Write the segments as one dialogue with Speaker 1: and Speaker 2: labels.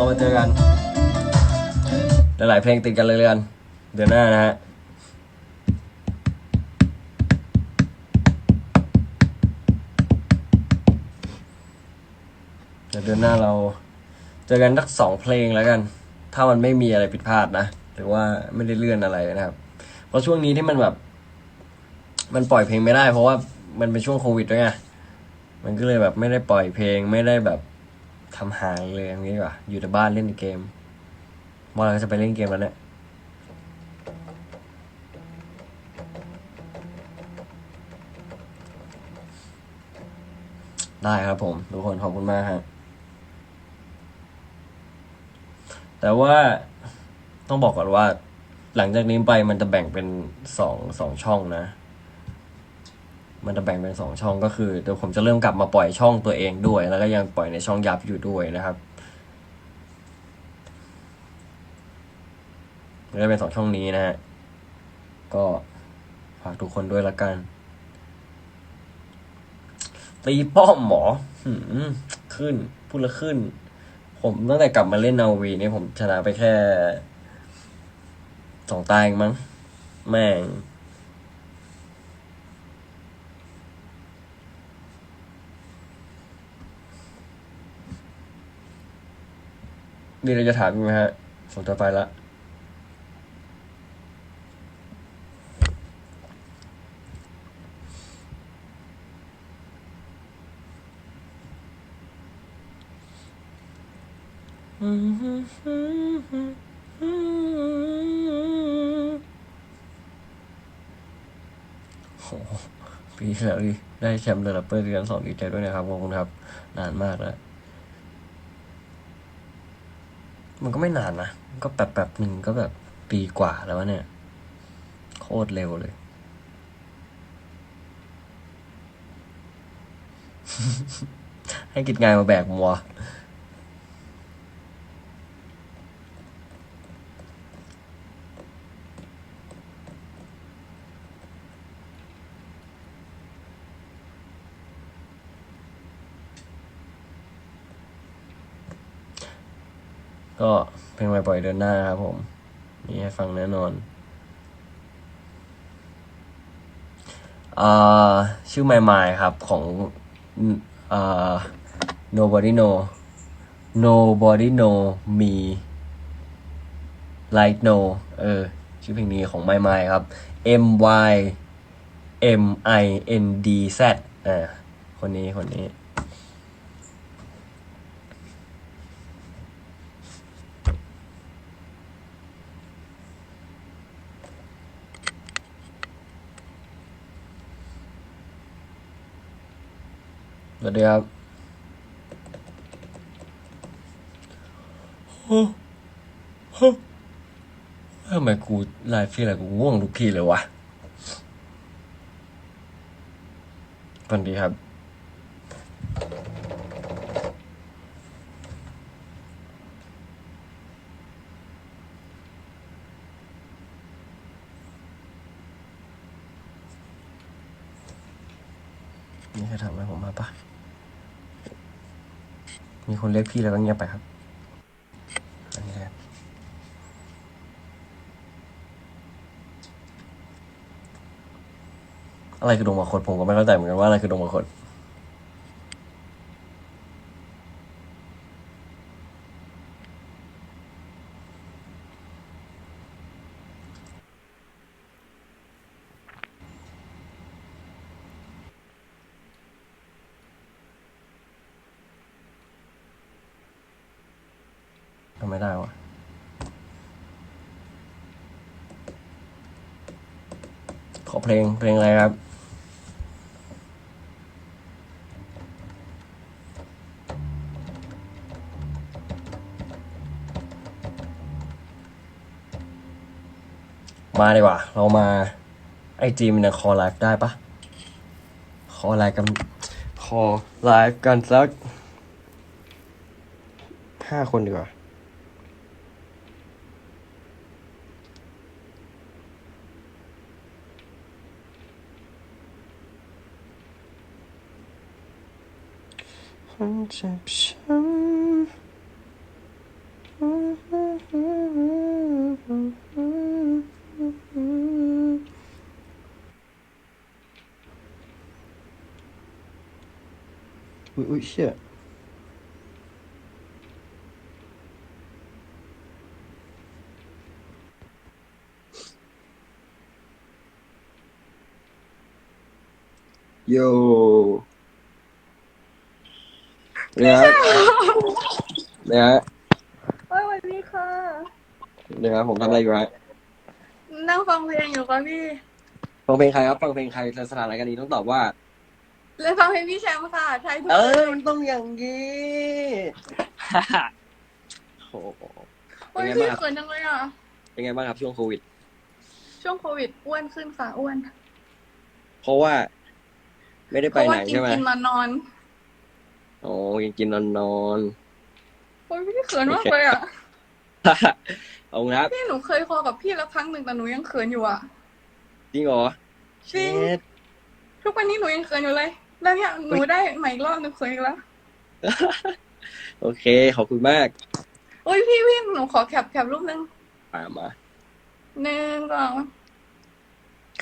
Speaker 1: เรามาเจอกัน หลายๆเพลงติดกันเลยเลยกันเดือนหน้านะฮะเดี๋ยวเดือนหน้าเราเจอกันสักสองเพลงแล้วกัน ถ้ามันไม่มีอะไรผิดพลาดนะหรือว่าไม่ได้เลื่อนอะไรนะครับ เพราะช่วงนี้ที่มันแบบ มันปล่อยเพลงไม่ได้ เพราะว่ามันเป็นช่วงโควิดด้วยไงมันก็เลยแบบไม่ได้ปล่อยเพลงไม่ได้แบบ ทำหางเลยอย่างนี้ดีกว่าอยู่แต่บ้านเล่นเกมว่าเราก็จะไปเล่นเกมแล้วเนี่ยได้ครับผม ทุกคนขอบคุณมากฮะแต่ว่าต้องบอกก่อนว่า หลังจากนี้ไปมันจะแบ่งเป็นสองสองช่องนะ มันจะแบ่งเป็นสองช่องก็คือเดี๋ยวผมจะเริ่มกลับมาปล่อยช่องตัวเองด้วย แล้วก็ยังปล่อยในช่องยับอยู่ด้วยนะครับมันจะเป็นสองช่องนี้นะฮะก็ฝากทุกคนด้วยละกันตีป้อมหมอหืมขึ้นพูดแล้วขึ้น ผมตั้งแต่กลับมาเล่นนาวีนี่ผมชนะไปแค่สองตายมั้ง แม่ง มีอะไรจะถามอีกไหมฮะผมจะไปละโอ้โหปีที่แล้วดิได้แชมป์เดอะแรปเปอร์เดือนสองดีใจด้วยนะครับขอบคุณครับ นานมากแล้ว มันก็ไม่นานนะ ก็แป๊บแป๊บหนึ่งก็แบบปีกว่าแล้วเนี่ย โคตรเร็วเลย ให้กิจงานมาแบกมัว ก็เพลงใหม่ปล่อยเดือนหน้าครับผม มีให้ฟังแน่นอนอ่าชื่อใหม่ๆครับของอ่า nobody know nobody know me like no เออ ชื่อเพลงนี้ของใหม่ๆครับ M Y M I N D Z อ่าคนนี้คนนี้ สวัสดีครับทำไมกูไลฟ์ที่อะไรกูง่วงทุกทีเลยวะสวัสดีครับ นี่ใครทำอะไรผมมาปะมีคนเรียกพี่แล้วก็เงียบไปครับ อันนี้แหละอะไรคือดวงมรกตผมก็ไม่เข้าใจเหมือนกันว่าอะไรคือดวงมรกตทำไม่ได้วะ ขอ เพลงเพลงอะไรครับมาดีกว่า เรามาไอจีมันคอไลฟ์ได้ปะคอไลฟ์กันคอไลฟ์กันสักห้าคนดีกว่า คนเจ็บช้ำอุ้ยอุ้ย เชี่ยโยเนี่ยฮะเนี่ยฮะ
Speaker 2: โอ้ยสวันนี้ค่ะ
Speaker 1: เนี่ยฮะผมทำอะไรอยู่ฮะ
Speaker 2: นั่งฟังเพลงอยู่ค่ะพี่
Speaker 1: ฟังเพลงใครครับฟังเพลงใครสถานการณ์นี้ต้องตอบว่า
Speaker 2: เลยฟังเพลงพี่แชมป์ค่ะไทยทุก
Speaker 1: เอ
Speaker 2: เพล
Speaker 1: องมันต้องอย่างนี้โอ้โห
Speaker 2: โอ้ย
Speaker 1: เป็นไง
Speaker 2: พี่
Speaker 1: บ้างครับ
Speaker 2: เขินจังเลยอะ
Speaker 1: เป็นไงบ้างครับช่วงโควิด
Speaker 2: ช่วงโควิดอ้วนขึ้นค่ะอ้วน
Speaker 1: เพราะว่า ไม่ได้
Speaker 2: เพ
Speaker 1: ไป
Speaker 2: ราะ
Speaker 1: ไหน
Speaker 2: ว่ากิน
Speaker 1: ใช่ไหม
Speaker 2: กินมานอน
Speaker 1: โอ้ยังกินนอนนอน
Speaker 2: โอ้ยพี่เขินมากเลยอะ
Speaker 1: ๆเอาครับ
Speaker 2: พี่หนูเคยคอกับพี่แล้วครั้งหนึ่งแต่หนูยังเขินอยู่อะ
Speaker 1: จริงเหรอ
Speaker 2: จริง
Speaker 1: เช็ด
Speaker 2: ทุกวันนี้หนูยังเขินอยู่เลย แล้วเนี่ยหนูได้ใหม่อีกรอบหนึงเขินอีกแล้ว
Speaker 1: โอเค ขอบคุณมาก
Speaker 2: โอ้ยพี่พี่หนูขอแคปแคปรูปหนึง
Speaker 1: อ่ามา
Speaker 2: หนึ่งสอง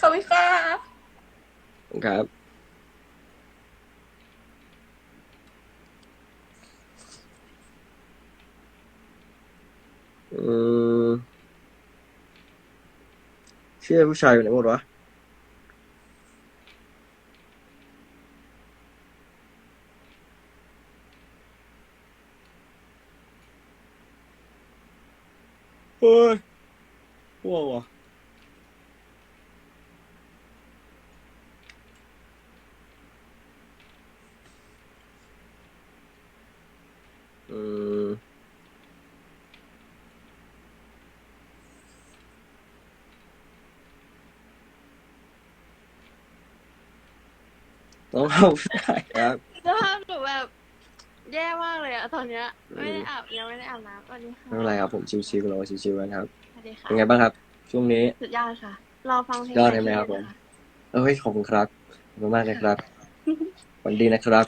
Speaker 2: ขอบคุณค่ะ
Speaker 1: ครับ มเชื่อผู้ชายอยู่ไหนหมดวะ เฮ้ยว้าวะอืม ต้องเอาได้ครับ
Speaker 3: สภาพหนูแบบแย่มากเลยอะตอนเนี้ย ไม่ได้อาบยังไม่ได้อาบน้ำสวัสดีค่ะ
Speaker 1: ไม่เป็นไรครับผมชิวๆเราชิวๆกันครับ
Speaker 3: สวัสดีค่ะ
Speaker 1: เป็นไงบ้างครับ ช่วงนี้
Speaker 3: สุดยอดค่ะ รอฟังเพลง
Speaker 1: ยอดเลยไหมครับผม เอ้ยขอบคุณครับขอบคุณมากนะครับวันดีนะครับ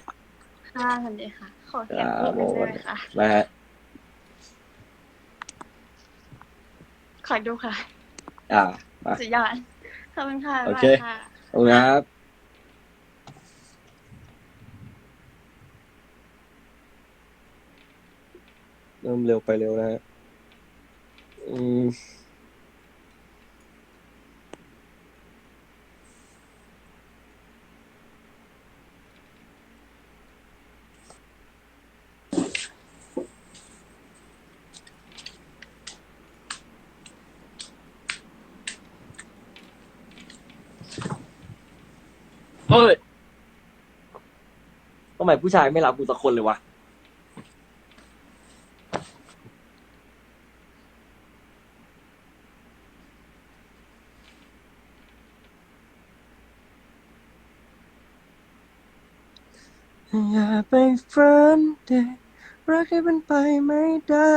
Speaker 3: ค่ะสวัสดีค่ะ ขอแคปรูปหนึงได้ไหมคะ
Speaker 1: นะฮะ
Speaker 3: ขอดูค่ะ
Speaker 1: อ่ามา
Speaker 3: สุดยอดขอบคุณค่ะ
Speaker 1: โอเค
Speaker 3: บ๊ายบายค่ะ
Speaker 1: ขอบคุณครับ เริ่มเร็วไปเร็วนะฮะอืมเฮ้ยทำไมผู้ชายไม่รับกูสักคนเลยวะ อย่าไปฝันเด็กรักให้มันไปไม่ได้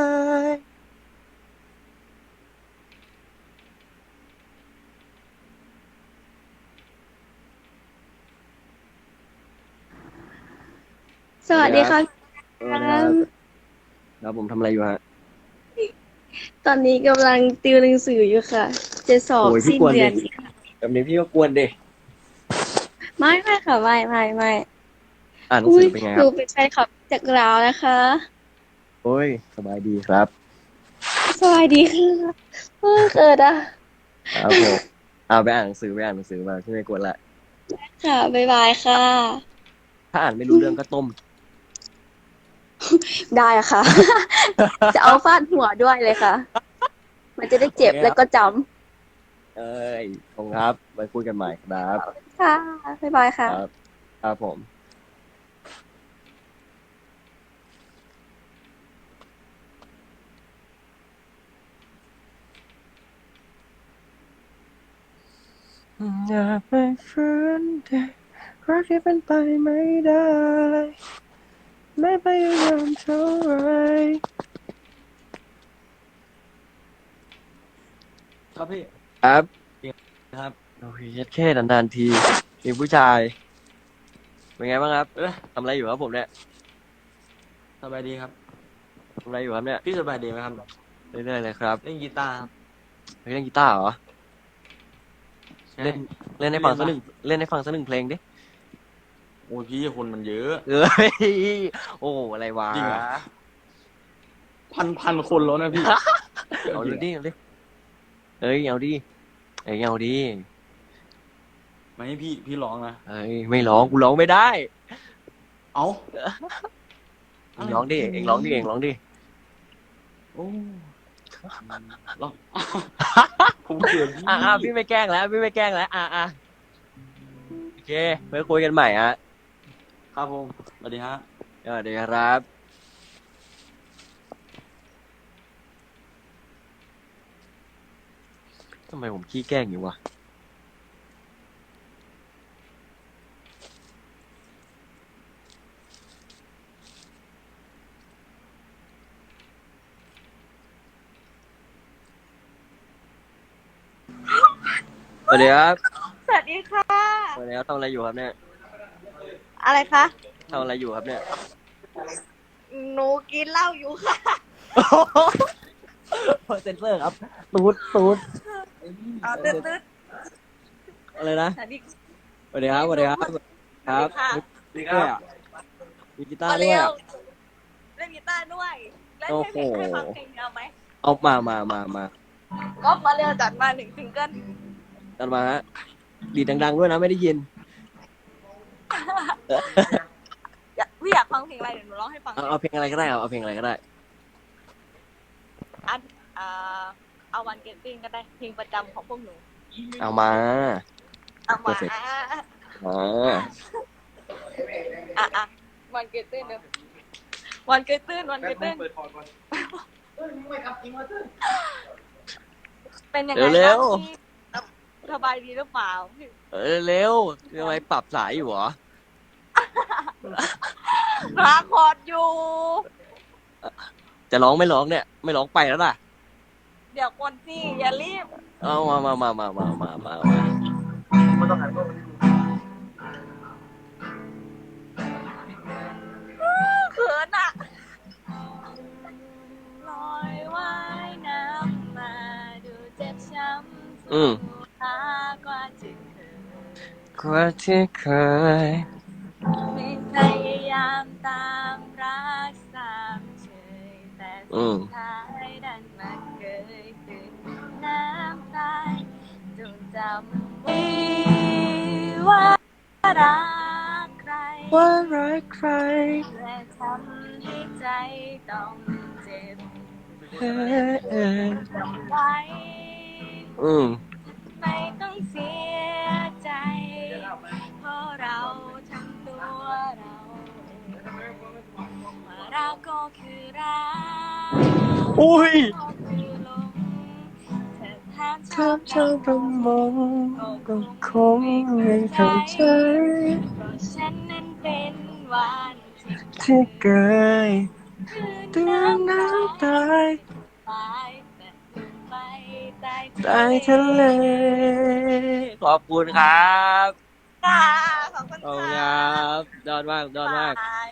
Speaker 3: สวัสดีค่ะ
Speaker 1: ครับครับผมทำอะไรอยู่ฮะ
Speaker 3: ตอนนี้กำลังติวหนังสืออยู่ค่ะ จะสอบ
Speaker 1: โอ้ยพี่
Speaker 3: สิ้น
Speaker 1: กวน
Speaker 3: เดือน
Speaker 1: ดิ แบบนี้พี่ก็กวนดิ
Speaker 3: ไม่ไม่ค่ะ ไม่ไม่ไม่
Speaker 1: อ่านหนัง
Speaker 3: อุ้
Speaker 1: สื
Speaker 3: ย
Speaker 1: อเป็นไง
Speaker 3: ห
Speaker 1: ค
Speaker 3: นู
Speaker 1: รับ
Speaker 3: เป็นแฟนคลับจากราวนะคะ
Speaker 1: โอ้ย สบายดีครับ
Speaker 3: สวัสดีค่ะเออเกิดอะ
Speaker 1: ครับผมเอาไปอ่านหนังสือไปอ่านหนังสือมาพี่ไม่กวนละ
Speaker 3: ค่ะ บ๊ายบายค่ะ
Speaker 1: ถ้าอ่านไม่รู้เรื่องก็ต้ม
Speaker 3: ได้ค่ะ จะเอาฟาดหัวด้วยเลยค่ะ มันจะได้เจ็บ
Speaker 1: โอเคครับ
Speaker 3: แล้วก็จ
Speaker 1: เอ้ยขอบคุณครับ ไว้คุยกันใหม่ครับำ
Speaker 3: ค่ะ บ๊ายบายค่ะ
Speaker 1: ครับครับผม อย่าไปฝืนเด็กรักที่เป็นไปไม่ได้ ไม่พยายามเท่าไรครับพี่ครับ ครับโอเคแค่นานๆทีมีผู้ชาย เป็นไงบ้างครับเออทำอะไรอยู่ครับผมเนี่ย
Speaker 4: สบายดีครับ
Speaker 1: ทำอะไรอยู่ครับเนี่ย
Speaker 4: พี่สบายดีไหมครับ
Speaker 1: เรื่อยๆเลยครับ
Speaker 4: เล่นกีตาร์ครับ
Speaker 1: เฮ้ยเล่นกีตาร์เหรอ
Speaker 4: ใช่
Speaker 1: เล่นเล่นให้ฟังสักหนึ่งเล่นให้ฟังสักหนึ่งเพลงดิ
Speaker 4: โอ้ยพี่คนมันเยอะ
Speaker 1: เอ้ยโอ้อะไรวะ
Speaker 4: จริงเหรอ พันพันคนแล้วนะพี่
Speaker 1: เอาดิดิเอาดิเอ้ยเอาดิเอ้ยเอาดิ
Speaker 4: ไม่ให้พี่พี่ร้องนะ
Speaker 1: เอ้ยไม่ร้องกูร้องไม่ได้
Speaker 4: เอ้า
Speaker 1: เองร้องดิเองร้องดิเองร้องดิ
Speaker 4: โอ้ร้อง ผมเกลียดพี่
Speaker 1: อะอะพี่ไม่แกล้งแล้วพี่ไม่แกล้งแล้ว อะอะโอเคไว้คุยกันใหม่ฮะ
Speaker 4: ครับผมสวัสดีฮะ
Speaker 1: สวัสดีครับทำไมผมขี้แกล้งอยู่วะ วัสดีครับ
Speaker 5: สวัสดีค่ะ
Speaker 1: สวัสดีครับทำอะไรอยู่ครับเนี่ย
Speaker 5: อะไรคะ
Speaker 1: ทำอะไรอยู่ครับเนี่ย
Speaker 5: หนูกินเหล้าอยู่ค่ะ
Speaker 1: เซนเซอร์ครับตูดตูด
Speaker 5: เอาตืดตืด
Speaker 1: อะไรนะ
Speaker 5: สวัสดี
Speaker 1: สวัสดีครับสวัสดีครับ ครับ
Speaker 5: ค่ะ
Speaker 1: มีด้วยอะมีกีตาร์
Speaker 5: มา
Speaker 1: ด้ว
Speaker 5: เร็
Speaker 1: ยวอะ
Speaker 5: เล่นกีตาร์ด้วยเล่น
Speaker 1: โอ้
Speaker 5: ให้
Speaker 1: โห
Speaker 5: เพลงให้ฟังเพลงเอาไหม
Speaker 1: เอามามามามา
Speaker 5: ก็มาเร็วจัดมาหนึ่งซิงเกิล
Speaker 1: ตัดมาฮะดีดดัง ๆ ด้วยนะไม่ได้ยิน
Speaker 5: อยากพี่อยากฟังเพลงอะไรเดี๋ยวหนูร้องให้ฟัง
Speaker 1: เอาเอาเพลงอะไรก็ได้เอาเอาเพลงอะไรก็ได้
Speaker 5: อันอ่าเอาวันเกตติ้งก็ได้เพลงประจำของพวกหนู
Speaker 1: เอามา
Speaker 5: เอามา
Speaker 1: Perfect
Speaker 5: อะ
Speaker 1: อ่า
Speaker 5: อะอะวันเกตติ้งเดี๋ยววันเกตติ้งวันเกตติ้งเป็นยังไง
Speaker 1: เร็ว
Speaker 5: บ้างพี่ สบายดีหรือเปล่าพี่
Speaker 1: ๆเออเร็วทำไมปรับสายอยู่เหรอ
Speaker 5: หาคอร์ดอยู่
Speaker 1: จะร้องไม่ร้องเนี่ย ไม่ร้องไปแล้วล่ะ
Speaker 5: เดี๋ยวก่อนสิอย่ารีบ
Speaker 1: เอามามามามามามามามา
Speaker 5: เขินอะลอยว่ายน้ำมาดูเจ็บช้ำ
Speaker 1: อืม
Speaker 5: ตากว่าที่เคย
Speaker 1: กว่าที่เคย
Speaker 5: ไม่พยายามตามรักสามเฉยแต่
Speaker 1: อื
Speaker 5: สุ
Speaker 1: ม
Speaker 5: ดท้ายดันมาเกยตื่นน้ำตายจงจำไว้ว่ารักใคร
Speaker 1: ว่ารักใคร
Speaker 5: และทำให้ใจต้องเจ็บ
Speaker 1: เออเออ
Speaker 5: จำไว้
Speaker 1: อืม
Speaker 5: ไม่ อุ้ยก็คือหลงเธอถามช
Speaker 1: ช
Speaker 5: อ
Speaker 1: อ
Speaker 5: บบ
Speaker 1: ชอบประมงก็คงไม่เข้าใจ
Speaker 5: เพราะฉันนั้นเป็นวันที่
Speaker 1: ที่เกย
Speaker 5: คืน
Speaker 1: ตื่น
Speaker 5: น้ำ
Speaker 1: น้ำ
Speaker 5: ตา
Speaker 1: ตาย
Speaker 5: ตายแต่ลงไปใต้
Speaker 1: ใต้ทะเล ขอบคุณครับ
Speaker 5: ค่ะขอบคุณ
Speaker 1: ขอบคุณค
Speaker 5: ค่ะ
Speaker 1: รับยอดมากยอดมาก
Speaker 5: บาย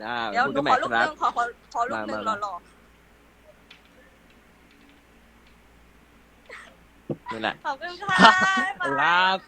Speaker 1: จ้า
Speaker 5: เดี๋ยว
Speaker 1: คุย
Speaker 5: หนู
Speaker 1: กันให
Speaker 5: ข
Speaker 1: ม่
Speaker 5: อลูก
Speaker 1: ค
Speaker 5: ห
Speaker 1: รับ
Speaker 5: นึงขอขอขอลูกหนึง
Speaker 1: มา
Speaker 5: ห
Speaker 1: มา
Speaker 5: ล่อ
Speaker 1: นี่แหละ
Speaker 5: ขอบคุณค่ะ
Speaker 1: ครับ